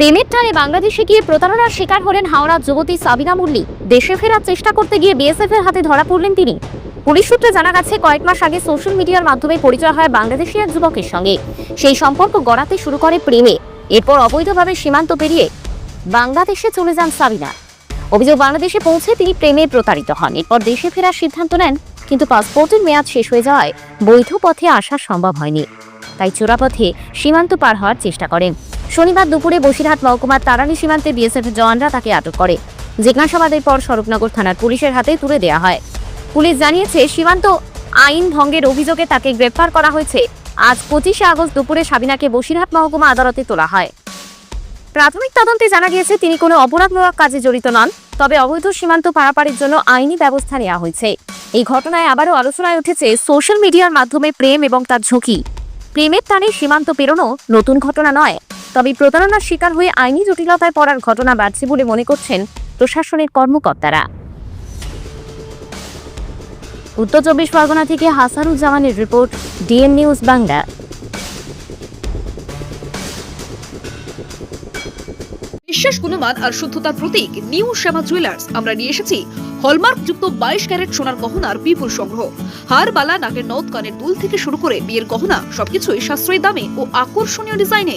প্রেমের টানে বাংলাদেশে গিয়ে প্রতারণার শিকার হলেন হাওড়ার যুবতী সাবিনা মুল্লি দেশে ফেরার চেষ্টা করতে গিয়ে বিএসএফ এর হাতে ধরা পড়লেন তিনি। পুলিশ সূত্রে জানা গেছে, কয়েক মাস আগে সোশ্যাল মিডিয়ার মাধ্যমে পরিচয় হয় বাংলাদেশি এক যুবকের সঙ্গে। সেই সম্পর্ক গড়াতে শুরু করে প্রেমে। এরপর অবৈধভাবে সীমান্ত পেরিয়ে বাংলাদেশে চলে যান সাবিনা। অভিযোগ, বাংলাদেশে পৌঁছে তিনি প্রেমে প্রতারিত হন। এরপর দেশে ফেরার সিদ্ধান্ত নেন, কিন্তু পাসপোর্টের মেয়াদ শেষ হয়ে যাওয়ায় বৈধ পথে আসা সম্ভব হয়নি। তাই চোরাপথে সীমান্ত পার হওয়ার চেষ্টা করেন। শনিবার দুপুরে বসিরহাট মহকুমার তারানি সীমান্তে বিএসএফ জওয়ানরা তাকে আটক করে। জিজ্ঞাসাবাদের পর স্বরূপনগর থানার পুলিশের হাতে তুলে দেওয়া হয়। পুলিশ জানিয়েছে, সীমান্ত আইন ভঙ্গের অভিযোগে তাকে গ্রেপ্তার করা হয়েছে। আজ পঁচিশে আগস্ট দুপুরে সাবিনাকে বসিরহাট মহকুমা আদালতে তোলা হয়। প্রাথমিক তদন্তে জানা গিয়েছে, তিনি কোনো অপরাধমূলক কাজে জড়িত নন, তবে অবৈধ সীমান্ত পারাপারের জন্য আইনি ব্যবস্থা নেওয়া হয়েছে। এই ঘটনায় আবারও আলোচনায় উঠেছে সোশ্যাল মিডিয়ার মাধ্যমে প্রেম এবং তার ঝুঁকি। প্রেমের টানে সীমান্ত পেরোনো নতুন ঘটনা নয়। তবে প্রতারণার শিকার হয়ে আইনি জটিলতায় পড়ার ঘটনা বাড়ছে বলে মনে করছেন প্রশাসনের কর্মকর্তারা। উত্তর চব্বিশ পরগনা থেকে হাসানুজ্জামানের রিপোর্ট, ডিএন নিউজ বাংলা। বিশ্বাস গুণমান আর শুদ্ধতার প্রতীক, নিউ শ্যামা জুয়েলার্স। আমরা নিয়ে এসেছি হলমার্ক যুক্ত বাইশ ক্যারেট সোনার গহনার বিপুল সংগ্রহ। হার, বালা, নাকের নথ কানের দুল থেকে শুরু করে বিয়ের গহনা, সবকিছুই সাশ্রয়ী দামে ও আকর্ষণীয় ডিজাইনে।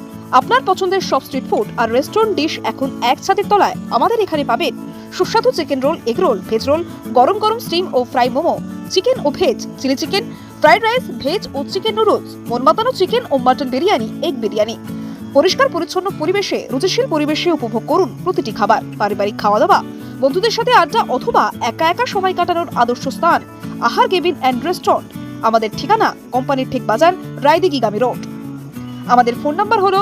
আপনার পছন্দের সব স্ট্রিট ফুড আর রেস্টুরেন্ট ডিশ এখন এক ছাদের তলায়। আমাদের এখানে পাবেন সুস্বাদু chicken roll egg roll veg roll গরম গরম স্টিম ও ফ্রাই মোমো চিকেন ও veg chilli chicken fried rice veg ও চিকেন নুডলস মন মাতানো চিকেন ও মাটন বিরিয়ানি এগ বিরিয়ানি। পরিষ্কার পরিচ্ছন্ন পরিবেশে, রুচিশীল পরিবেশে উপভোগ করুন প্রতিটি খাবার, পারিবারিক খাওয়া দাওয়া বন্ধুদের সাথে আড্ডা অথবা একা একা সময় কাটানোর আদর্শ স্থান, আহার কেবিন অ্যান্ড রেস্টুরেন্ট আমাদের ঠিকানা কোম্পানির ঠিক বাজার রায়দিঘিগামী রোড। আমাদের ফোন নাম্বার হলো